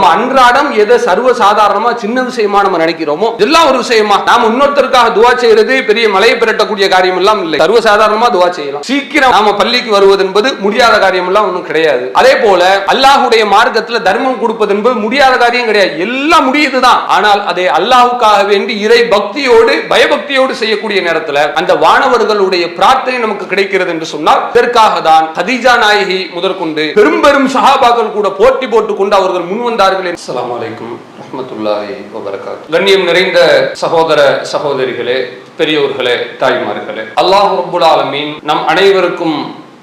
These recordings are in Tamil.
நம்ம அன்றாடம் எதை சர்வ சாதாரணமா சின்ன விஷயமா நம்ம நினைக்கிறோமோ இதெல்லாம் ஒரு விஷயமா. நாம இன்னொருத்தருக்காக துவா செய்யறது பெரிய மலையை பிரட்டக்கூடிய காரியம் எல்லாம் இல்லை. சர்வ சாதாரணமா துவா செய்யலாம். சீக்கிரம் நாம பள்ளிக்கு வருவது என்பது முடியாத காரியம் எல்லாம் ஒன்றும் கிடையாது. அதே போல அல்லாஹுடைய மார்க்கத்துல தர்மம் கொடுப்பது என்பது முடியாத காரியம் கிடையாது. எல்லாம் முடியுதுதான். ஆனால் அதை அல்லாஹுக்காக வேண்டி இறை பக்தியோடு பயபக்தியோடு செய்யக்கூடிய நேரத்துல அந்த வானவர்களுடைய பிரார்த்தனை நமக்கு கிடைக்கிறது என்று சொன்னால் இதற்காக தான் ஹதீஜா நாயகி முதற்கொண்டு பெரும் பெரும் சஹாபாக்கள் கூட போட்டி போட்டுக் கொண்டு அவர்கள் முன் வந்தார் வந்தார்கள் அஸ்லாம் வலைக்கும் ரஹமத்துல்லாஹி வபரகாத் கண்ணியம் நிறைந்த சகோதர சகோதரிகளே பெரியோர்களே தாய்மார்களே அல்லாஹ் ரப்புல் ஆலமீன் நம் அனைவருக்கும்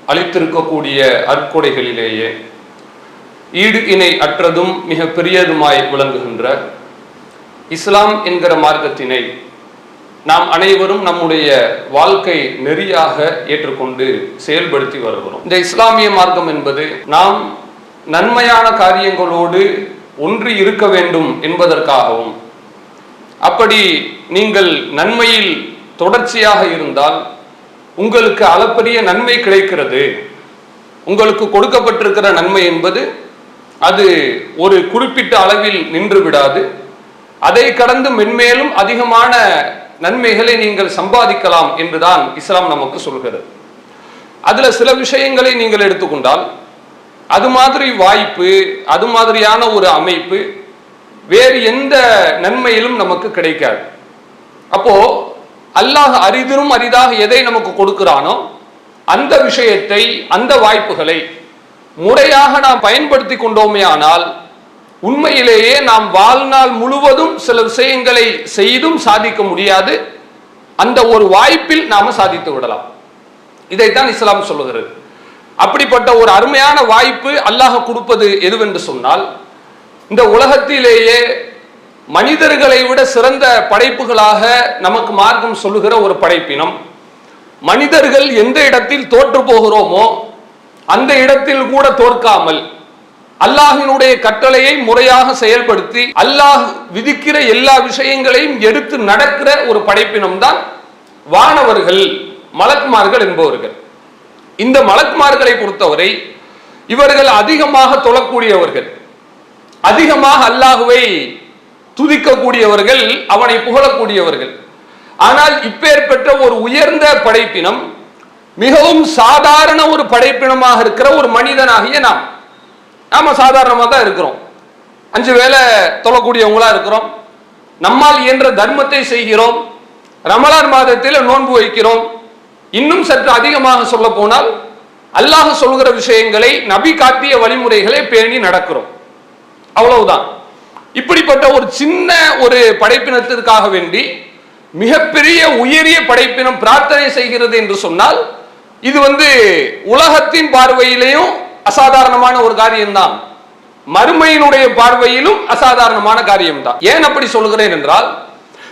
அளித்திருக்கக்கூடிய அற்கொடைகளிலேயே ஈடு இணை அற்றதும் மிக பெரியதுமாய் விளங்குகின்ற இஸ்லாம் என்கிற மார்க்கத்தினை நாம் அனைவரும் நம்முடைய வாழ்க்கை நெறியாக ஏற்றுக்கொண்டு செயல்படுத்தி வருகிறோம். இந்த இஸ்லாமிய மார்க்கம் என்பது நாம் நன்மையான காரியங்களோடு ஒன்று இருக்க வேண்டும் என்பதற்காகவும். அப்படி நீங்கள் நன்மையில் தொடர்ச்சியாக இருந்தால் உங்களுக்கு அளப்பரிய நன்மை கிடைக்கிறது. உங்களுக்கு கொடுக்கப்பட்டிருக்கிற நன்மை என்பது அது ஒரு குறிப்பிட்ட அளவில் நின்று விடாது. அதை கடந்து மென்மேலும் அதிகமான நன்மைகளை நீங்கள் சம்பாதிக்கலாம் என்றுதான் இஸ்லாம் நமக்கு சொல்கிறது. அதுல சில விஷயங்களை நீங்கள் எடுத்துக்கொண்டால் அது மாதிரி வாய்ப்பு அது மாதிரியான ஒரு அமைப்பு வேறு எந்த நன்மையிலும் நமக்கு கிடைக்காது. அப்போ அல்லாஹ் அரிதிலும் அரிதாக எதை நமக்கு கொடுக்கிறானோ அந்த விஷயத்தை அந்த வாய்ப்புகளை முறையாக நாம் பயன்படுத்தி கொண்டோமே ஆனால் உண்மையிலேயே நாம் வாழ்நாள் முழுவதும் சில விஷயங்களை செய்தும் சாதிக்க முடியாது. அந்த ஒரு வாய்ப்பில் நாம சாதித்து விடலாம். இதைத்தான் இஸ்லாம் சொல்லுகிறது. அப்படிப்பட்ட ஒரு அருமையான வாய்ப்பு அல்லாஹ் கொடுப்பது எதுவென்று சொன்னால் இந்த உலகத்திலேயே மனிதர்களை விட சிறந்த படைப்புகளாக நமக்கு மார்க்கம் சொல்லுகிற ஒரு படைப்பினம். மனிதர்கள் எந்த இடத்தில் தோற்று போகிறோமோ அந்த இடத்தில் கூட தோற்காமல் அல்லாஹினுடைய கட்டளையை முறையாக செயல்படுத்தி அல்லாஹ் விதிக்கிற எல்லா விஷயங்களையும் எடுத்து நடக்கிற ஒரு படைப்பினம் தான் வானவர்கள் மலக்குமார்கள் என்பவர்கள். இந்த மலக்குமார்களை பொறுத்தவரை இவர்கள் அதிகமாக தொழக்கூடியவர்கள். அதிகமாக அல்லாஹுவை துதிக்கக்கூடியவர்கள் அவனை புகழக்கூடியவர்கள். ஆனால் இப்பேற்பட்ட ஒரு உயர்ந்த படைப்பினம் மிகவும் சாதாரண ஒரு படைப்பினமாக இருக்கிற ஒரு மனிதனாகிய நாம். நாம சாதாரணமாக தான் இருக்கிறோம். அஞ்சு வேளை தொழக்கூடியவங்களா இருக்கிறோம். நம்மால் இயன்ற தர்மத்தை செய்கிறோம். ரமலான் மாதத்தில் நோன்பு வைக்கிறோம். இன்னும் சற்று அதிகமாக சொல்ல போனால் அல்லாஹ் சொல்கிற விஷயங்களை நபி காட்டிய வழிமுறைகளை பேணி நடக்கிறோம். அவ்வளவுதான். இப்படிப்பட்ட ஒரு சின்ன ஒரு படைப்பினத்திற்காக வேண்டி மிகப்பெரிய உயரிய படைப்பினம் பிரார்த்தனை செய்கிறது என்று சொன்னால் இது வந்து உலகத்தின் பார்வையிலையும் அசாதாரணமான ஒரு காரியம்தான். மறுமையினுடைய பார்வையிலும் அசாதாரணமான காரியம்தான். ஏன் அப்படி சொல்கிறேன் என்றால்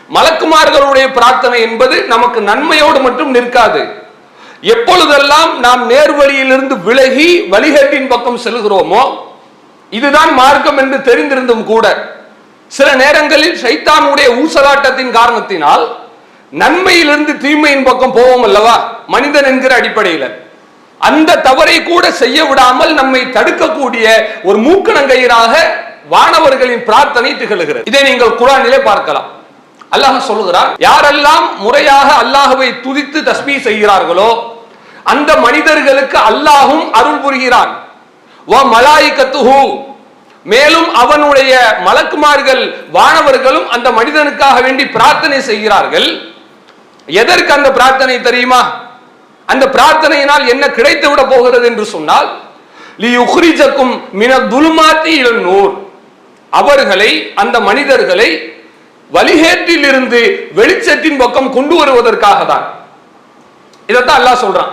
மலக்குமார்களுடைய பிரார்த்தனை என்பது நமக்கு நன்மையோடு மட்டும் நிற்காது. எப்பொழுதெல்லாம் நாம் நேர்வழியிலிருந்து விலகி வழிகேட்டின் பக்கம் செல்கிறோமோ இதுதான் மார்க்கம் என்று தெரிந்திருந்தும் கூட சில நேரங்களில் சைத்தானுடைய ஊசலாட்டத்தின் காரணத்தினால் நன்மையிலிருந்து தீமையின் பக்கம் போவோம் அல்லவா? மனிதன் என்கிற அடிப்படையில். அந்த தவறை கூட செய்ய விடாமல் நம்மை தடுக்கக்கூடிய ஒரு மூக்கணங்கயிறாக வானவர்களின் பிரார்த்தனை திகழ்கிறது. இதை நீங்கள் குரானிலே பார்க்கலாம். அல்லாஹ் சொல்லுகிறார் யாரெல்லாம் முறையாக அல்லாஹுவை துதித்து தஸ்மி செய்கிறார்களோ அந்த மனிதர்களுக்கு அல்லாஹும் அருள் புரிகிறான். மேலும் அவனுடைய மலக்குமார்கள் வானவர்களும் அந்த மனிதனுக்காக வேண்டி பிரார்த்தனை செய்கிறார்கள். எதற்கு அந்த பிரார்த்தனை தெரியுமா? அந்த பிரார்த்தனையினால் என்ன கிடைத்து விட போகிறது என்று சொன்னால் மின துலுமாத்தி அவர்களை அந்த மனிதர்களை வழிகேட்டில் இருந்து வெளிச்சத்தின் பக்கம் கொண்டு வருவதற்காக தான் இதைத்தான் அல்லாஹ் சொல்றான்.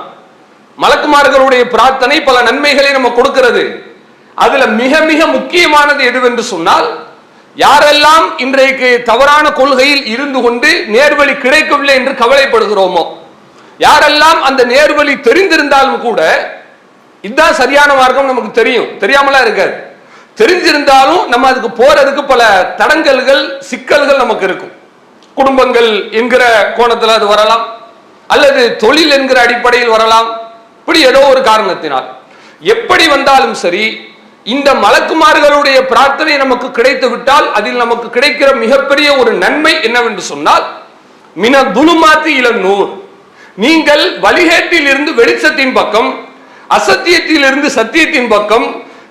மலக்குமார்களுடைய பிரார்த்தனை பல நன்மைகளை நம்ம கொடுக்கிறது. அதுல மிக மிக முக்கியமானது எதுவென்று சொன்னால் யாரெல்லாம் இன்றைக்கு தவறான கொள்கையில் இருந்து கொண்டு நேர்வழி கிடைக்கவில்லை என்று கவலைப்படுகிறோமோ யாரெல்லாம் அந்த நேர்வழி தெரிந்திருந்தாலும் கூட இதுதான் சரியான மார்க்கம் நமக்கு தெரியும். தெரியாமலாம் இருக்காது. தெரிஞ்சிருந்தாலும் நம்ம அதுக்கு போறதுக்கு பல தடங்கல்கள் சிக்கல்கள் நமக்கு இருக்கும். குடும்பங்கள் என்கிற கோணத்தில் அது வரலாம். அல்லது தொழில் என்கிற அடிப்படையில் வரலாம். இப்படி ஏதோ ஒரு காரணத்தினால். எப்படி வந்தாலும் சரி இந்த மலக்குமார்களுடைய பிரார்த்தனை நமக்கு கிடைத்து விட்டால் அதில் நமக்கு கிடைக்கிற மிகப்பெரிய ஒரு நன்மை என்னவென்று சொன்னால் மின துலுமாத்து இளநூர் நீங்கள் வழிகேட்டில் இருந்து வெளிச்சத்தின் பக்கம் அசத்தியத்தில் இருந்து சத்தியத்தின் பக்கம்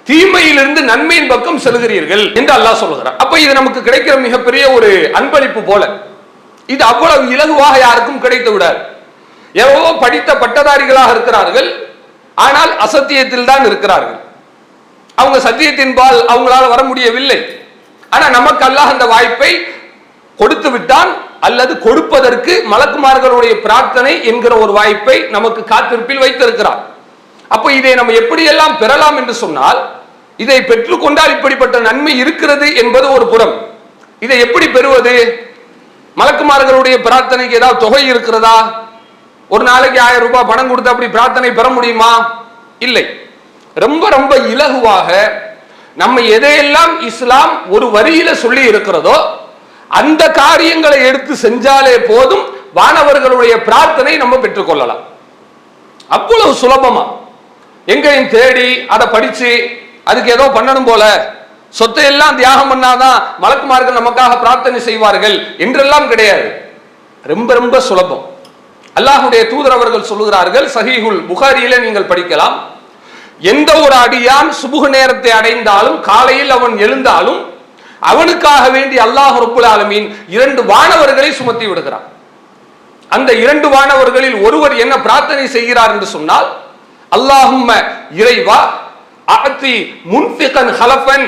தீமையிலிருந்து நன்மையின் பக்கம் செலுகிறீர்கள் என்று அல்லாஹ் சொல்லுகிறார் அப்ப இது நமக்கு கிடைக்கிற மிகப்பெரிய ஒரு அன்பளிப்பு போல. இது அவ்வளவு இலகுவாக யாருக்கும் கிடைத்து விடாது. எவ்வளவோ படித்த பட்டதாரிகளாக இருக்கிறார்கள். ஆனால் அசத்தியத்தில் தான் இருக்கிறார்கள். அவங்க சத்தியத்தின் பால் அவங்களால வர முடியவில்லை. ஆனா நமக்கு அல்லாஹ் அந்த வாய்ப்பை கொடுத்து விட்டான் அல்லது கொடுப்பதற்கு மலக்குமார்களுடைய பிரார்த்தனை என்கிற ஒரு வாய்ப்பை நமக்கு காத்திருப்பில் வைத்திருக்கிறார். அப்ப இதை நம்ம எப்படியெல்லாம் பெறலாம் என்று சொன்னால் இதை பெற்றுக்கொண்டால் இப்படிப்பட்ட நன்மை இருக்கிறது என்பது ஒரு புறம். இதை எப்படி பெறுவது? மலக்குமார்களுடைய பிரார்த்தனைக்கு ஏதாவது தொகை இருக்கிறதா? ஒரு நாளைக்கு ஆயிரம் ரூபாய் பணம் கொடுத்து அப்படி பிரார்த்தனை பெற முடியுமா? இல்லை. ரொம்ப ரொம்ப இலகுவாக நம்ம எதையெல்லாம் இஸ்லாம் ஒரு வரியில சொல்லி இருக்கிறதோ அந்த காரியங்களை எடுத்து செஞ்சாலே போதும் வானவர்களுடைய பிரார்த்தனை நம்ம பெற்றுக்கொள்ளலாம் அவ்வளவு சுலபமா. எங்கேயும் தேடி அதை படிச்சு அதுக்கு ஏதோ பண்ணணும் போல. சொத்தை எல்லாம் தியாகம் பண்ணாதான் மலக்குமார்கள் நமக்காக பிரார்த்தனை செய்வார்கள் என்றெல்லாம் கிடையாது. ரொம்ப ரொம்ப சுலபம். அல்லாஹுடைய தூதர் அவர்கள் சொல்லுகிறார்கள் சஹீஹுல் புகாரியில நீங்கள் படிக்கலாம். எந்த ஒரு அடியான் சுபுக நேரத்தை அடைந்தாலும் காலையில் அவன் எழுந்தாலும் அவனுக்காக வேண்டி அல்லாஹ் ரப்புல் ஆலமீன் இரண்டு வானவர்களை சுமத்தி விடுகிறான். அந்த இரண்டு வானவர்களில் ஒருவர் என்ன பிரார்த்தனை செய்கிறார் என்று சொன்னால் அல்லாஹும் இறைவா அகத்தி முன்பிகன் ஹலஃபன்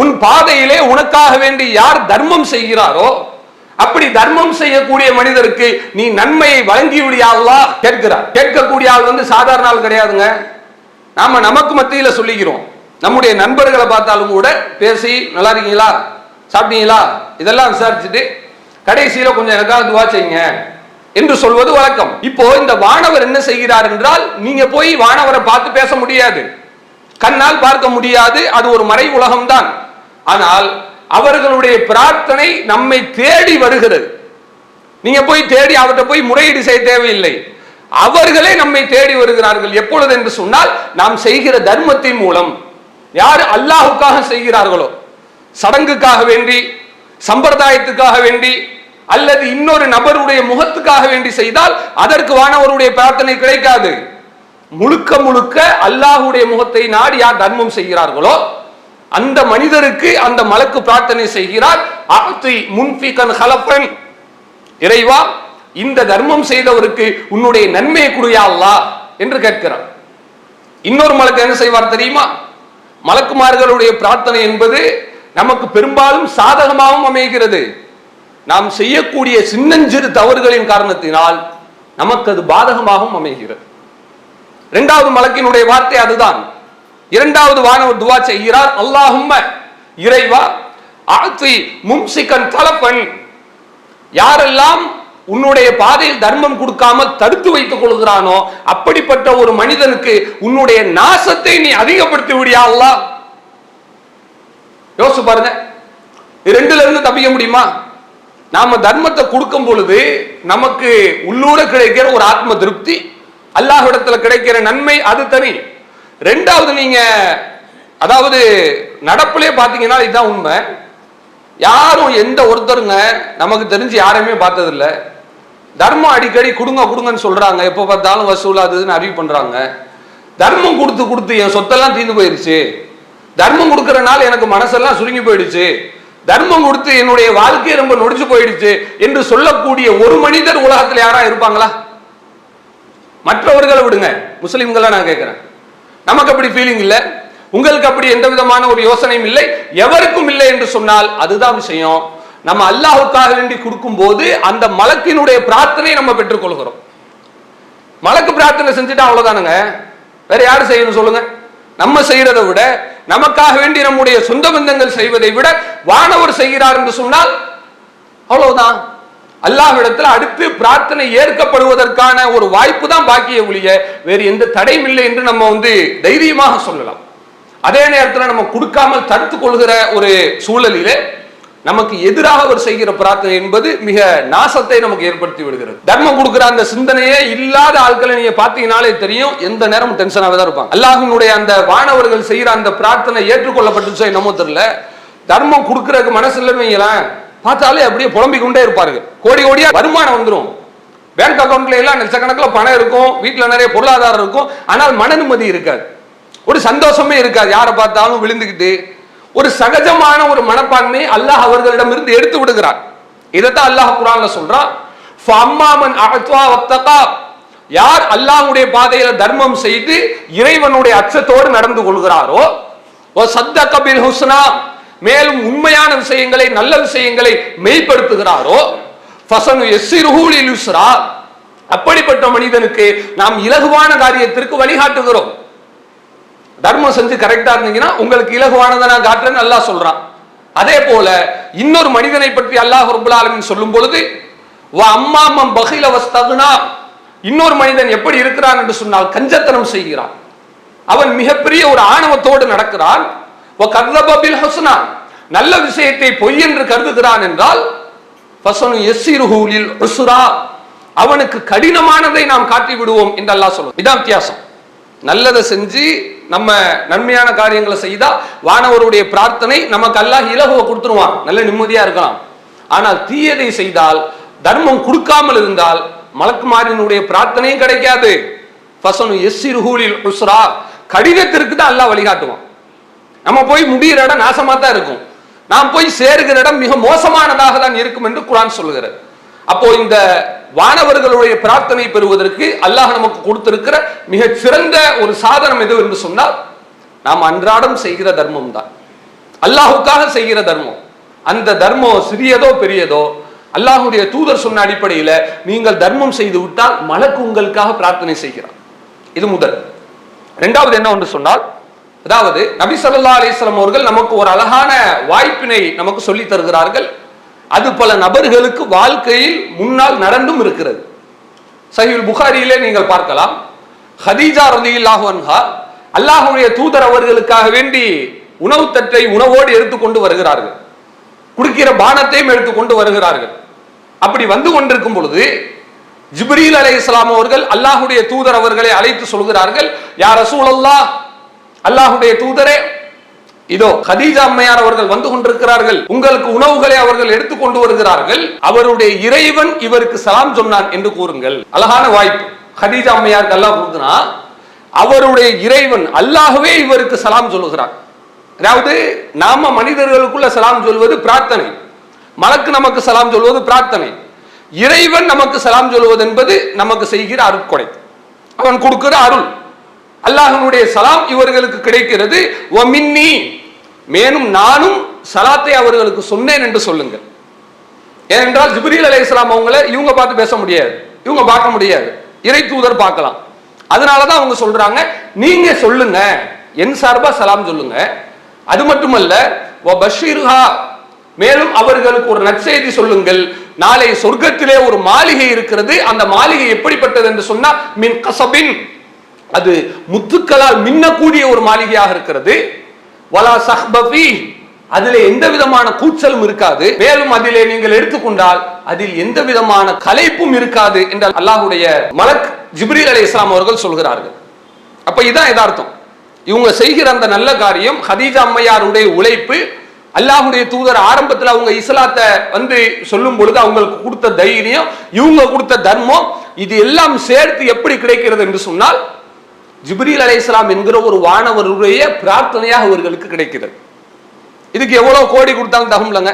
உன் பாதையிலே உனக்காக வேண்டி யார் தர்மம் செய்கிறாரோ அப்படி தர்மம் செய்யக்கூடிய மனிதருக்கு நீ நன்மையை வழங்கி விடியா கேட்கிறார். கேட்கக்கூடிய ஆள் வந்து சாதாரண ஆள் கிடையாதுங்க. நாம நமக்கு மத்தியில சொல்லிக்கிறோம். நம்முடைய நண்பர்களை பார்த்தாலும் கூட பேசி நல்லா இருக்கீங்களா? சாப்பிட்டீங்களா? இதெல்லாம் விசாரிச்சுட்டு கடைசியில கொஞ்சம் எனக்காக துவா செய்யுங்க. என்று சொல்வது வழக்கம். இப்போ இந்த வானவர் என்ன செய்கிறார் என்றால் நீங்க போய் வானவரை பார்த்து பேச முடியாது. கண்ணால் பார்க்க முடியாது. அது ஒரு மறை உலகம்தான். ஆனால் அவர்களுடைய பிரார்த்தனை நம்மை தேடி வருகிறது. நீங்க போய் தேடி அவர்கிட்ட போய் முறையீடு செய்ய தேவையில்லை. அவர்களே நம்மை தேடி வருகிறார்கள். எப்பொழுது என்று சொன்னால் நாம் செய்கிற தர்மத்தின் மூலம். யார் அல்லாஹுக்காக செய்கிறார்களோ சடங்குக்காக வேண்டி சம்பிரதாயத்துக்காக வேண்டி அல்லது இன்னொரு நபருடைய முகத்துக்காக வேண்டி செய்தால் அதற்கு வானவருடைய பிரார்த்தனை கிடைக்காது. முழுக்க முழுக்க அல்லாஹுடைய முகத்தை நாடி யார் தர்மம் செய்கிறார்களோ அந்த மனிதருக்கு அந்த மலக்கு பிரார்த்தனை செய்கிறார். ஆத்தி முன்பிகன் ஹலப்பன் இறைவா இந்த தர்மம் செய்தவருக்கு உன்னுடைய நன்மையை குடியா அல்லாஹ் என்று கேட்கிறார். இன்னொரு மலக்கு என்ன செய்வார் தெரியுமா? மலக்குமார்களுடைய பிரார்த்தனை என்பது நமக்கு பெரும்பாலும் சாதகமாகவும் அமைகிறது. நாம் செய்யக்கூடிய சின்னஞ்சிறு தவறுகளின் காரணத்தினால் நமக்கு அது பாதகமாகவும் அமைகிறது. இரண்டாவது மலக்கினுடைய வார்த்தை அதுதான். இரண்டாவது வானவர் துவா செய்கிறார் அல்லாஹும் இறைவா ஆத்தி மும்சிகன் தலப்பன் யாரெல்லாம் உன்னுடைய பாதையில் தர்மம் கொடுக்காமல் தடுத்து வைத்துக் கொள்கிறானோ அப்படிப்பட்ட ஒரு மனிதனுக்கு உன்னுடைய நாசத்தை நீ அதிகப்படுத்தி விடியா அல்லாஹ். யோசிச்சு பாருங்க. ரெண்டுல இருந்து தப்பிக்க முடியுமா? நாம தர்மத்தை கொடுக்கும் பொழுது நமக்கு உள்ளூர கிடைக்கிற ஒரு ஆத்ம திருப்தி அல்லாஹிடத்துல கிடைக்கிற நன்மை அது தனி. ரெண்டாவது நீங்க அதாவது நடப்புலே பார்த்தீங்கன்னா இதுதான் உண்மை. யாரும் எந்த ஒருத்தருங்க நமக்கு தெரிஞ்சு யாரையுமே பார்த்ததில்ல. தர்மம் அடிக்கடி கொடுங்க கொடுங்கன்னு சொல்றாங்க. எப்போ பார்த்தாலும் வசூலாதுன்னு அறிவு பண்றாங்க. தர்மம் கொடுத்து கொடுத்து என் சொத்தெல்லாம் தீர்ந்து போயிடுச்சு தர்மம் கொடுக்கறனால எனக்கு மனசெல்லாம் சுருங்கி போயிடுச்சு. தர்மம் கொடுத்து என்னுடைய வாழ்க்கையை ரொம்ப நொடிச்சு போயிடுச்சு என்று சொல்லக்கூடிய ஒரு மனிதர் உலகத்தில் யாரா இருப்பாங்களா? மற்றவர்களை விடுங்க. முஸ்லிம்களை நான் கேட்கிறேன். நமக்கு அப்படி ஃபீலிங் இல்லை. உங்களுக்கு அப்படி எந்த விதமான ஒரு யோசனையும் இல்லை. எவருக்கும் இல்லை என்று சொன்னால் அதுதான் விஷயம். நம்ம அல்லாஹுக்காக வேண்டி கொடுக்கும் போது அந்த மலக்கினுடைய பிரார்த்தனை நம்ம பெற்றுக்கொள்கிறோம். மலக்கு பிரார்த்தனை செஞ்சுட்டா அவ்வளவுதானுங்க. வேற யாரு செய்யணும் சொல்லுங்க. நம்ம செய்யறதை விட நமக்காக வேண்டி நம்முடைய சொந்த பந்தங்கள் செய்வதை விட வானவர் செய்கிறார் என்று சொன்னால் அவ்வளவுதான். அல்லாஹ்விடத்தில் அடுத்து பிரார்த்தனை ஏற்கப்படுவதற்கான ஒரு வாய்ப்பு தான் பாக்கிய ஒழிய வேறு எந்த தடையும் இல்லை என்று நம்ம வந்து தைரியமாக சொல்லலாம். அதே நேரத்தில் நம்ம கொடுக்காமல் தடுத்து கொள்கிற ஒரு சூழலிலே நமக்கு எதிராக அவர் செய்கிற பிரார்த்தனை என்பது மிக நாசத்தை நமக்கு ஏற்படுத்தி விடுகிறது. தர்மம் கொடுக்கிற அந்த சிந்தனையே இல்லாத ஆட்களை நீங்க பாத்தீங்கனாலே தெரியும். எந்த நேரமும் டென்ஷனாக தான் இருப்பாங்க. அல்லாஹினுடைய அந்த வானவர்கள் செய்கிற அந்த பிரார்த்தனை ஏற்றுக்கொள்ளப்பட்டுச்சோ என்னமோ தெரியல. தர்மம் கொடுக்கறதுக்கு மனசு இல்லைன்னு பார்த்தாலே அப்படியே புலம்பிக் கொண்டே இருப்பார்கள். கோடி கோடியா வருமானம் வந்துடும் பேங்க் அக்கௌண்ட்ல எல்லாம் லட்சக்கணக்கில் பணம் இருக்கும். வீட்டில் நிறைய பொருளாதாரம் இருக்கும். ஆனால் மன நிம்மதி இருக்காது. ஒரு சந்தோஷமே இருக்காது. யாரை பார்த்தாலும் விழுந்துக்கிட்டு ஒரு சகஜமான ஒரு மனப்பான்மையை அல்லாஹ் அவர்களிடமிருந்து எடுத்து விடுகிறார். இதைத்தான் அல்லாஹ் குரான்ல சொல்றான் யார் அல்லாஹுடைய பாதையில தர்மம் செய்து இறைவனுடைய அச்சத்தோடு நடந்து கொள்கிறாரோ சத்த சத்தக ஹுஸ்னா. மேலும் உண்மையான விஷயங்களை நல்ல விஷயங்களை மெய்ப்படுத்துகிறாரோ அப்படிப்பட்ட மனிதனுக்கு நாம் இலகுவான காரியத்திற்கு வழிகாட்டுகிறோம். தர்மம் செஞ்சு கரெக்டா இருந்தீங்கன்னா உங்களுக்கு இலகுவானதை நான் காட்டுறேன்னு அல்லா சொல்றான். அதே போல இன்னொரு மனிதனை பற்றி அல்லாஹ் ரபுல் ஆலமின் சொல்லும் பொழுது வா அம்மா அம்மம் பகில வஸ்தகுனா இன்னொரு மனிதன் எப்படி இருக்கிறான் என்று சொன்னால் கஞ்சத்தனம் செய்கிறான். அவன் மிகப்பெரிய ஒரு ஆணவத்தோடு நடக்கிறான். வ கர்தப நல்ல விஷயத்தை பொய் என்று கருதுகிறான் என்றால் அவனுக்கு கடினமானதை நாம் காட்டி விடுவோம் என்று அல்லாஹ் சொல்லுவோம் இதான் வித்தியாசம். நல்லதை செஞ்சு நம்ம நன்மையான காரியங்களை செய்தா வானவருடைய பிரார்த்தனை நமக்கு அல்லாஹ் இலகுவை கொடுத்துருவான். நல்ல நிம்மதியா இருக்கலாம். ஆனால் தீயதை செய்தால் தர்மம் கொடுக்காமல் இருந்தால் மலக்குமாரினுடைய பிரார்த்தனையும் கிடைக்காது. ஃபசனு எஸ்ஸிருஹூலில் உஸ்ரா. கடிதத்திற்கு தான் அல்லாஹ் வழிகாட்டுவான். நம்ம போய் முடிகிற இடம் நாசமாக தான் இருக்கும். நாம் போய் சேருகிற இடம் மிக மோசமானதாக தான் இருக்கும் என்று குரான் சொல்கிறது அப்போ இந்த வானவர்களுடைய பிரார்த்தனை பெறுவதற்கு அல்லாஹ் நமக்கு கொடுத்திருக்கிற மிக சிறந்த ஒரு சாதனம் எது என்று சொன்னால் நாம் அன்றாடம் செய்கிற தர்மம் தான். அல்லாஹுக்காக செய்கிற தர்மம். அந்த தர்மம் சிறியதோ பெரியதோ அல்லாஹுடைய தூதர் சொன்ன அடிப்படையில் நீங்கள் தர்மம் செய்து விட்டால் மலக்கு உங்களுக்காக பிரார்த்தனை செய்கிறார். இது முதல். ரெண்டாவது என்ன ஒன்று சொன்னால் அதாவது நபி சல்லா அலிஸ்லாம் அவர்கள் நமக்கு ஒரு அழகான வாய்ப்பினை நமக்கு சொல்லி தருகிறார்கள். அது பல நபர்களுக்கு வாழ்க்கையில் முன்னால் நடந்தும் இருக்கிறது. சஹீல் புகாரியிலே நீங்கள் பார்க்கலாம். ஹதீஜா ரலியல்லாஹு அன்ஹா அல்லாஹ்வுடைய தூதர் அவர்களுக்காக வேண்டி உணவு தட்டை உணவோடு எடுத்துக்கொண்டு வருகிறார்கள். குடிக்கிற பானத்தையும் எடுத்துக்கொண்டு வருகிறார்கள். அப்படி வந்து கொண்டிருக்கும் பொழுது ஜிப்ரீல் அலை இஸ்லாம் அவர்கள் அல்லாஹுடைய தூதர் அவர்களை அழைத்து சொல்கிறார்கள் யார் ரசூலல்லாஹ் அல்லாஹுடைய தூதரே இதோ ஹதீஜா அம்மையார் அவர்கள் வந்து கொண்டிருக்கிறார்கள். உங்களுக்கு உணவுகளை அவர்கள் எடுத்துக் கொண்டு வருகிறார்கள். அவருடைய இறைவன் இவருக்கு சலாம் சொன்னான் என்று கூறுங்கள். அழகான வாய்ப்பு. ஹதீஜா அம்மையாருக்கு அல்லாஹ் கொடுக்குனா அவருடைய இறைவன் அல்லாகவே இவருக்கு சலாம் சொல்லுகிறார் அதாவது நாம மனிதர்களுக்குள்ள சலாம் சொல்வது பிரார்த்தனை. மலக்கு நமக்கு சலாம் சொல்வது பிரார்த்தனை. இறைவன் நமக்கு சலாம் சொல்வது என்பது நமக்கு செய்கிற அருட்கொடை. அவன் கொடுக்கிற அருள். அல்லாஹனுடைய சலாம் இவர்களுக்கு கிடைக்கிறது. ஒமின்னி மேலும் நானும் சலாத்தை அவர்களுக்கு சொன்னேன் என்று சொல்லுங்கள். ஏனென்றால் ஜிப்ரீல் அலி இஸ்லாம் அவங்கள இவங்க பார்த்து பேச முடியாது. இவங்க பார்க்க முடியாது. இறை தூதர் பார்க்கலாம். அதனாலதான் அவங்க சொல்றாங்க நீங்க சொல்லுங்க. என் சார்பா சலாம் சொல்லுங்க. அது மட்டுமல்ல வ மேலும் அவர்களுக்கு ஒரு நற்செய்தி சொல்லுங்கள். நாளை சொர்க்கத்திலே ஒரு மாளிகை இருக்கிறது. அந்த மாளிகை எப்படிப்பட்டது என்று சொன்னா மின் கசபின். அது முத்துக்களால் மின்னக்கூடிய ஒரு மாளிகையாக இருக்கிறது. வலா சஹ்பபி அதில் எந்த விதமான கூச்சலும் இருக்காது. மேலும் அதிலே நீங்கள் எடுத்துக்கொண்டால் அதில் எந்த விதமான கலைப்பும் இருக்காது என்று அல்லாஹுடைய மலக் ஜிப்ரீல் அலி இஸ்லாம் அவர்கள் சொல்கிறார்கள். அப்ப இதான் எதார்த்தம் இவங்க செய்கிற அந்த நல்ல காரியம் ஹதீஜா அம்மையாருடைய உழைப்பு அல்லாஹுடைய தூதர் ஆரம்பத்தில் அவங்க இஸ்லாத்தை வந்து சொல்லும் பொழுது அவங்களுக்கு கொடுத்த தைரியம் இவங்க கொடுத்த தர்மம் இது எல்லாம் சேர்த்து எப்படி கிடைக்கிறது என்று சொன்னால் ஜிப்ரீல் அலை இஸ்லாம் என்கிற ஒரு வானவருடைய பிரார்த்தனையாக அவர்களுக்கு கிடைக்கிறது இதுக்கு எவ்வளவு கோடி கொடுத்தாலும் தகும்லங்க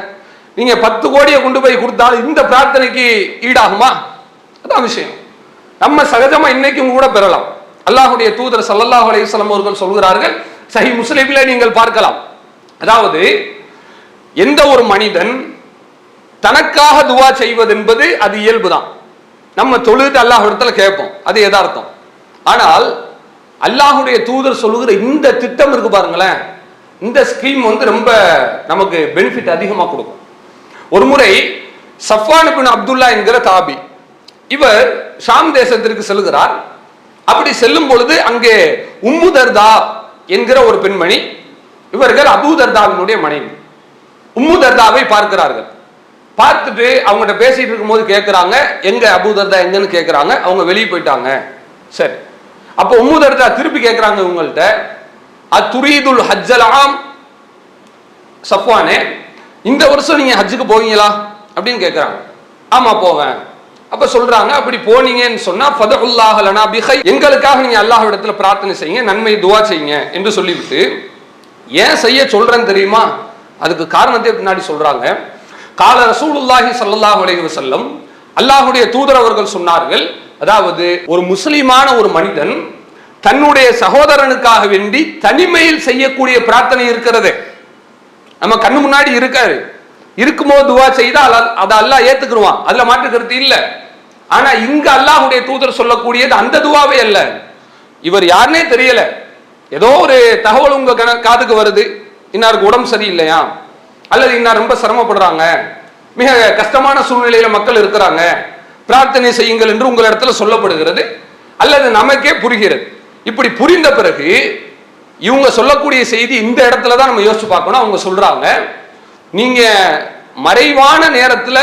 நீங்க பத்து கோடியை கொண்டு போய் கொடுத்தாலும் இந்த பிரார்த்தனைக்கு ஈடாகுமா? அதான் விஷயம். நம்ம சகஜமா இன்னைக்கும் கூட பெறலாம். அல்லாஹுடைய தூதர் சல்லல்லாஹ் அலைஹி அவர்கள் சொல்கிறார்கள் சஹி முஸ்லீம்ல நீங்கள் பார்க்கலாம். அதாவது எந்த ஒரு மனிதன் தனக்காக துவா செய்வது என்பது அது இயல்புதான். நம்ம தொழுது அல்லாஹ் இடத்துல கேட்போம். அது எதார்த்தம் ஆனால் அல்லாஹுடைய தூதர் சொல்லுகிற இந்த திட்டம் இருக்கு பாருங்களேன். இந்த ஸ்கீம் வந்து ரொம்ப நமக்கு பெனிஃபிட் அதிகமாக கொடுக்கும். ஒரு முறை சஃபான் பின் அப்துல்லா என்கிற தாபி இவர் ஷாம் தேசத்திற்கு செல்கிறார். அப்படி செல்லும் பொழுது அங்கே உம்மு தர்தா என்கிற ஒரு பெண்மணி இவர்கள் அபூதர்தாவினுடைய மனைவி. உம்மு தர்தாவை பார்க்கிறார்கள். பார்த்துட்டு அவங்ககிட்ட பேசிட்டு இருக்கும்போது கேட்குறாங்க எங்க அபு தர்தா எங்கன்னு கேட்குறாங்க அவங்க வெளியே போயிட்டாங்க. சரி. அப்போ உம்முதர்தா திருப்பி கேட்குறாங்க உங்கள்கிட்ட அத்துரீதுல் ஹஜ்ஜலாம் சஃப்வானே இந்த வருஷம் நீங்கள் ஹஜ்ஜுக்கு போவீங்களா? அப்படின்னு கேட்குறாங்க ஆமாம் போவேன். அப்போ சொல்கிறாங்க அப்படி போனீங்கன்னு சொன்னால் ஃபதஹுல்லாஹ் லனா பிஹை. எங்களுக்காக நீங்கள் அல்லாஹ் இடத்துல பிரார்த்தனை செய்யுங்க நன்மை துவா செய்யுங்க என்று சொல்லிவிட்டு ஏன் செய்ய சொல்கிறேன்னு தெரியுமா? அதுக்கு காரணத்தை பின்னாடி சொல்கிறாங்க கால ரசூலுல்லாஹி சல்லாஹ் அலைஹி வசல்லம் அல்லாஹுடைய தூதர் அவர்கள் சொன்னார்கள் அதாவது ஒரு முஸ்லிமான ஒரு மனிதன் தன்னுடைய சகோதரனுக்காக வேண்டி தனிமையில் செய்யக்கூடிய பிரார்த்தனை இருக்கிறது. நம்ம கண்ணு முன்னாடி இருக்காரு. இருக்கும்போது துவா செய்தால் அதை அல்லாஹ் ஏத்துக்குருவான். அதுல மாற்று கருத்து இல்ல. ஆனா இங்க அல்லாஹுடைய தூதர் சொல்லக்கூடியது அந்த துவாவே அல்ல. இவர் யாருனே தெரியல. ஏதோ ஒரு தகவல் உங்க கண- காதுக்கு வருது. இன்னாருக்கு உடம்பு சரியில்லையா? அல்லது இன்னார் ரொம்ப சிரமப்படுறாங்க. மிக கஷ்டமான சூழ்நிலையில மக்கள் இருக்கிறாங்க. பிரார்த்தனை செய்யுங்கள் என்று உங்கள் இடத்துல சொல்லப்படுகிறது அல்லது நமக்கே புரிகிறது. இப்படி புரிந்த பிறகு இவங்க சொல்லக்கூடிய செய்தி இந்த இடத்துல தான் நம்ம யோசிச்சு பார்க்கணும். அவங்க சொல்றாங்க நீங்க மறைவான நேரத்துல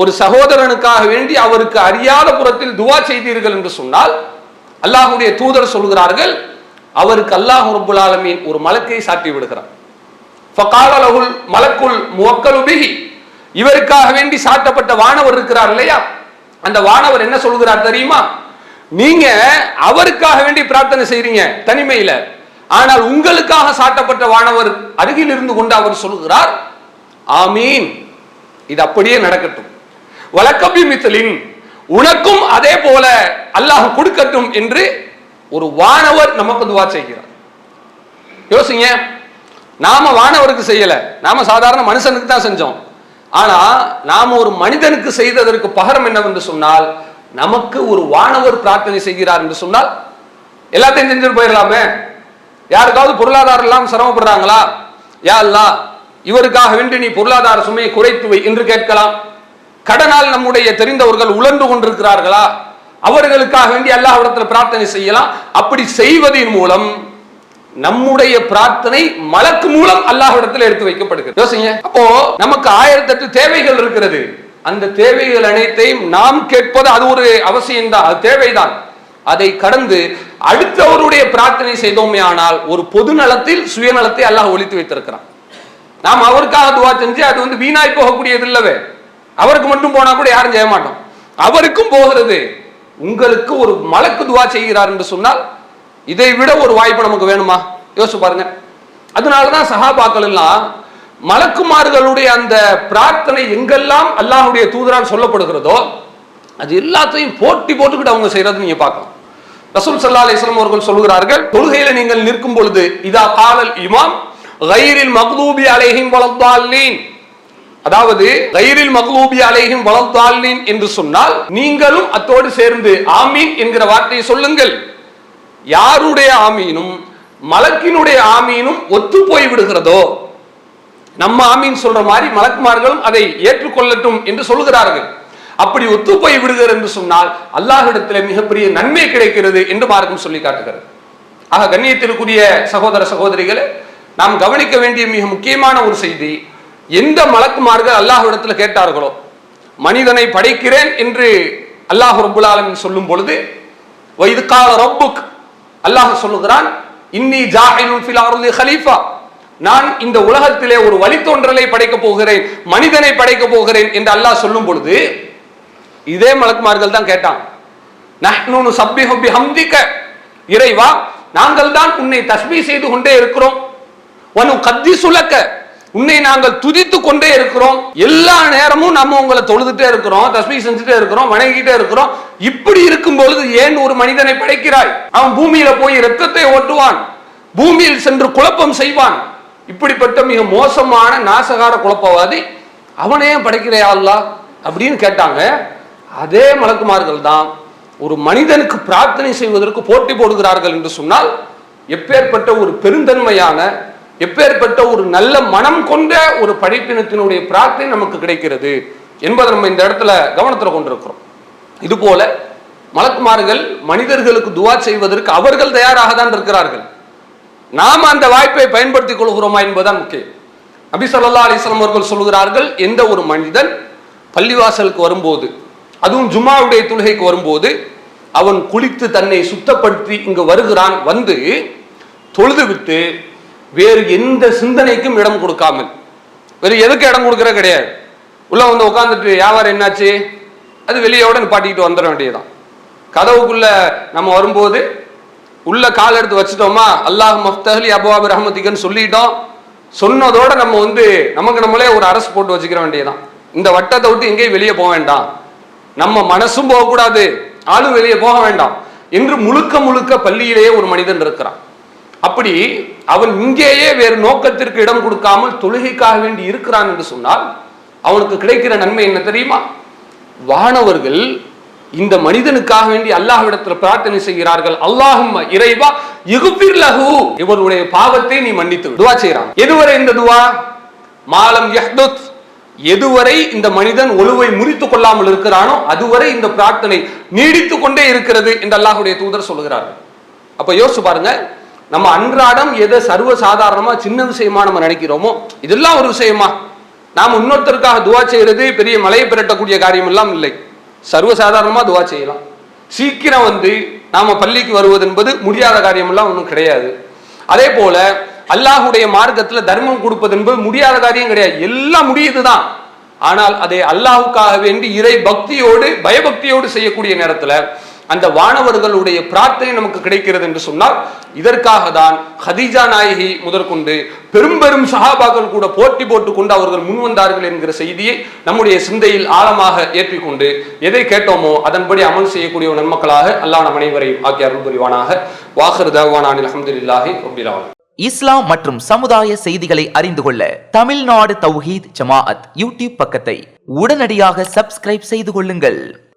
ஒரு சகோதரனுக்காக வேண்டி அவருக்கு அறியாத புறத்தில் துவா செய்தீர்கள் என்று சொன்னால் அல்லாஹுடைய தூதர் சொல்கிறார்கள் அவருக்கு அல்லாஹ் ரபுல் ஆலமீன் ஒரு மலக்கை சாட்டி விடுகிறார் மலக்குள் லஹுல் முவக்கலு இவருக்காக வேண்டி சாட்டப்பட்ட வானவர் இருக்கிறார் இல்லையா? அந்த வானவர் என்ன சொல்கிறார் தெரியுமா? நீங்க அவருக்காக வேண்டி பிரார்த்தனை செய்றீங்க தனிமையில. ஆனால் உங்களுக்காக சாட்டப்பட்ட வானவர் அருகில் இருந்து கொண்டு அவர் சொல்கிறார் ஆமீன். இது அப்படியே நடக்கட்டும். வழக்கபி மித்தலின் உனக்கும் அதே போல அல்லாஹ் கொடுக்கட்டும் என்று ஒரு வானவர் நமக்கு துவா செய்கிறார். யோசிங்க நாம வானவருக்கு செய்யல. நாம சாதாரண மனுஷனுக்கு தான் செஞ்சோம். ஆனா நாம் ஒரு மனிதனுக்கு செய்ததற்கு பகரம் என்னவென்று சொன்னால் நமக்கு ஒரு வானவர் பிரார்த்தனை செய்கிறார் என்று சொன்னால் எல்லாத்தையும் செஞ்சுட்டு போயிடலாமே. யாருக்காவது பொருளாதாரம் எல்லாம் சிரமப்படுறாங்களா? யா அல்லா இவருக்காக வேண்டி நீ பொருளாதார சுமையை குறைத்து வை என்று கேட்கலாம். கடனால் நம்முடைய தெரிந்தவர்கள் உழன்று கொண்டிருக்கிறார்களா? அவர்களுக்காக வேண்டி அல்லாஹ்விடத்தில் பிரார்த்தனை செய்யலாம். அப்படி செய்வதன் மூலம் நம்முடைய பிரார்த்தனை மலக்கு மூலம் அல்லாஹிடத்தில் எடுத்து வைக்கப்படுகிறது. யோசிங்க. அப்போ நமக்கு ஆயிரத்தெட்டு தேவைகள் இருக்கிறது. அந்த தேவைகள் அனைத்தையும் நாம் கேட்பது அது ஒரு அவசியம்தான். அது தேவைதான். அதை கடந்து அடுத்தவருடைய பிரார்த்தனை செய்தோமே ஆனால் ஒரு பொது நலத்தில் சுயநலத்தை அல்லாஹ் ஒழித்து வைத்திருக்கிறான். நாம் அவருக்காக துவா செஞ்சு அது வந்து வீணாய் போகக்கூடியது இல்லவே. அவருக்கு மட்டும் போனா கூட யாரும் செய்ய மாட்டோம். அவருக்கும் போகிறது. உங்களுக்கு ஒரு மலக்கு துவா செய்கிறார் என்று சொன்னால் இதை விட ஒரு வாய்ப்பு நமக்கு வேணுமா? யோசிச்சு பாருங்க. அதனாலதான் சஹாபாக்கள் எல்லாம் மலக்குமார்களுடைய அந்த பிரார்த்தனை எங்கெல்லாம் அல்லாஹுடைய தூதரான் சொல்லப்படுகிறதோ அது எல்லாத்தையும் போட்டி போட்டுக்கிட்டு அவங்க செய்யறது நீங்க பார்க்கலாம். ரசூல் சல்லா அலிஸ்லாம் அவர்கள் சொல்கிறார்கள் தொழுகையில நீங்கள் நிற்கும் பொழுது இதா காலல் இமாம் கைரில் மக்தூபி அலைஹிம் வளர்த்தாலீன் அதாவது கைரில் மக்லூபி அலைஹிம் வளர்த்தாலீன் என்று சொன்னால் நீங்களும் அத்தோடு சேர்ந்து ஆமீன் என்கிற வார்த்தையை சொல்லுங்கள். யாருடைய ஆமீனும் மலக்கினுடைய ஆமீனும் ஒத்து போய் விடுகிறதோ? நம்ம ஆமீன் சொல்ற மாதிரி மலக்குமார்களும் அதை ஏற்றுக்கொள்ளட்டும் என்று சொல்கிறார்கள் அப்படி ஒத்து போய் விடுகிறது என்று சொன்னால் அல்லாஹிடத்தில் மிகப்பெரிய நன்மை கிடைக்கிறது என்று மார்க்கம் சொல்லி காட்டுகிறது. ஆக கண்ணியத்திற்குரிய சகோதர சகோதரிகளே நாம் கவனிக்க வேண்டிய மிக முக்கியமான ஒரு செய்தி எந்த மலக்குமார்கள் அல்லாஹ்விடத்தில் கேட்டார்களோ மனிதனை படைக்கிறேன் என்று அல்லாஹ் ரபுல் ஆலமின் சொல்லும் பொழுது வைது கால ரப்புக் அல்லாஹ் சொல்லுகிறான் இன்னி ஜாஹிலுன் ஃபில் அர்லி ஹலீஃபா. நான் இந்த உலகத்திலே ஒரு வழித்தோன்றலை படைக்க போகிறேன் மனிதனை படைக்க போகிறேன் என்று அல்லாஹ் சொல்லும் பொழுது இதே மலக்குமார்கள் தான் கேட்டான் நஹ்னு சப்பிஹு பிஹம்திக. இறைவா நாங்கள் தான் உன்னை தஸ்பீ செய்து கொண்டே இருக்கிறோம். ஒன்னு கத்தி சுலக்க உன்னை நாங்கள் துதித்து கொண்டே இருக்கிறோம். எல்லா நேரமும் நம்ம உங்களை தொழுதுட்டே இருக்கிறோம் தஸ்மி செஞ்சுட்டே இருக்கிறோம் வணங்கிட்டே இருக்கிறோம். இப்படி இருக்கும் பொழுது ஏன் ஒரு மனிதனை படைக்கிறாய்? அவன் பூமியில போய் ரத்தத்தை ஓட்டுவான். பூமியில் சென்று குழப்பம் செய்வான். இப்படிப்பட்ட மிக மோசமான நாசகார குழப்பவாதி அவனே படைக்கிறையா அல்லா அப்படின்னு கேட்டாங்க. அதே மலக்குமார்கள் தான் ஒரு மனிதனுக்கு பிரார்த்தனை செய்வதற்கு போட்டி போடுகிறார்கள் என்று சொன்னால் எப்பேற்பட்ட ஒரு பெருந்தன்மையான எப்பேற்பட்ட ஒரு நல்ல மனம் கொண்ட ஒரு படைப்பினத்தினுடைய பிரார்த்தனை நமக்கு கிடைக்கிறது என்பதை நம்ம இந்த இடத்துல கவனத்தில் கொண்டிருக்கிறோம். இது போல மலக்குமார்கள் மனிதர்களுக்கு துவா செய்வதற்கு அவர்கள் தயாராக தான் இருக்கிறார்கள். நாம் அந்த வாய்ப்பை பயன்படுத்திக் கொள்கிறோமா என்பதுதான் முக்கியம். நபி ஸல்லல்லாஹு அவர்கள் சொல்கிறார்கள் எந்த ஒரு மனிதன் பள்ளிவாசலுக்கு வரும்போது அதுவும் ஜும்மாவுடைய தொழுகைக்கு வரும்போது அவன் குளித்து தன்னை சுத்தப்படுத்தி இங்கு வருகிறான் வந்து தொழுது விட்டு வேறு எந்த சிந்தனைக்கும் இடம் கொடுக்காமல். வேறு எதுக்கு இடம் கொடுக்குற கிடையாது. உள்ள வந்து உட்காந்துட்டு வியாபாரம் என்னாச்சு? அது வெளியோட நிப்பாட்டிக்கிட்டு வந்துட வேண்டியதுதான். கதவுக்குள்ள நம்ம வரும்போது உள்ள கால் எடுத்து வச்சுட்டோமா? அல்லாஹ் மஃப்தஹலி அபுவாபு ரஹமதிகன்னு சொல்லிட்டோம். சொன்னதோட நம்ம வந்து நமக்கு நம்மளே ஒரு அரசு போட்டு வச்சுக்கிற வேண்டியதுதான். இந்த வட்டத்தை விட்டு எங்கேயும் வெளியே போக வேண்டாம். நம்ம மனசும் போகக்கூடாது. ஆளும் வெளியே போக வேண்டாம். என்று முழுக்க முழுக்க பள்ளியிலேயே ஒரு மனிதன் இருக்கிறான். அப்படி அவன் இங்கேயே வேறு நோக்கத்திற்கு இடம் கொடுக்காமல் தொழுகைக்காக வேண்டி இருக்கிறான் என்று சொன்னால் அவனுக்கு கிடைக்கிற நன்மை என்ன தெரியுமா? வானவர்கள் இந்த மனிதனுக்காக வேண்டி அல்லாஹ்விடத்தில் பிரார்த்தனை செய்கிறார்கள். அல்லாஹும் இறைவா இகுப்பிர் லகு இவருடைய பாவத்தை நீ மன்னித்து துவா செய்கிறான். எதுவரை இந்த துவா? மாலம் யஹ்துத். எதுவரை இந்த மனிதன் ஒழுவை முறித்துக் கொள்ளாமல் இருக்கிறானோ அதுவரை இந்த பிரார்த்தனை நீடித்து கொண்டே இருக்கிறது என்று அல்லாஹுடைய தூதர் சொல்கிறார்கள் அப்ப யோசிச்சு பாருங்க நம்ம அன்றாடம் எதை சர்வ சாதாரணமா சின்ன விஷயமா நம்ம நினைக்கிறோமோ இதெல்லாம் ஒரு விஷயமா. நாம் இன்னொருத்தருக்காக துவா செய்யறது பெரிய மலையை பிரட்டக்கூடிய காரியம் எல்லாம் இல்லை. சர்வ சாதாரணமா துவா செய்யலாம். சீக்கிரம் வந்து நாம பள்ளிக்கு வருவது என்பது முடியாத காரியம் எல்லாம் ஒன்றும் கிடையாது. அதே போல அல்லாஹுடைய மார்க்கத்தில் தர்மம் கொடுப்பது என்பது முடியாத காரியம் கிடையாது. எல்லாம் முடியுதுதான். ஆனால் அதை அல்லாஹுக்காக வேண்டி இறை பக்தியோடு பயபக்தியோடு செய்யக்கூடிய நேரத்தில் அந்த வானவர்களுடைய பிரார்த்தனை நமக்கு கிடைக்கிறது என்று சொன்னால் இதற்காக தான் ஹதீஜா நாயகி முதற்கொண்டு பெரும் பெரும் சகாபாக்கள் கூட போட்டி போட்டு கொண்டு அவர்கள் முன்வந்தார்கள் என்கிற செய்தியை நம்முடைய சிந்தையில் ஆழமாக ஏற்றிக்கொண்டு எதை கேட்டோமோ அதன்படி அமல் செய்யக்கூடிய நன்மக்களாக அல்லாஹ் நம் அனைவரையும் ஆகிய அருள் புரிவானாக. வாகர் தவானானில் அஹமதுல்லாஹி ரபிலாவன் இஸ்லாம் மற்றும் சமுதாய செய்திகளை அறிந்து கொள்ள தமிழ்நாடு தௌஹீத் ஜமாஅத் யூடியூப் பக்கத்தை உடனடியாக சப்ஸ்கிரைப் செய்து கொள்ளுங்கள்.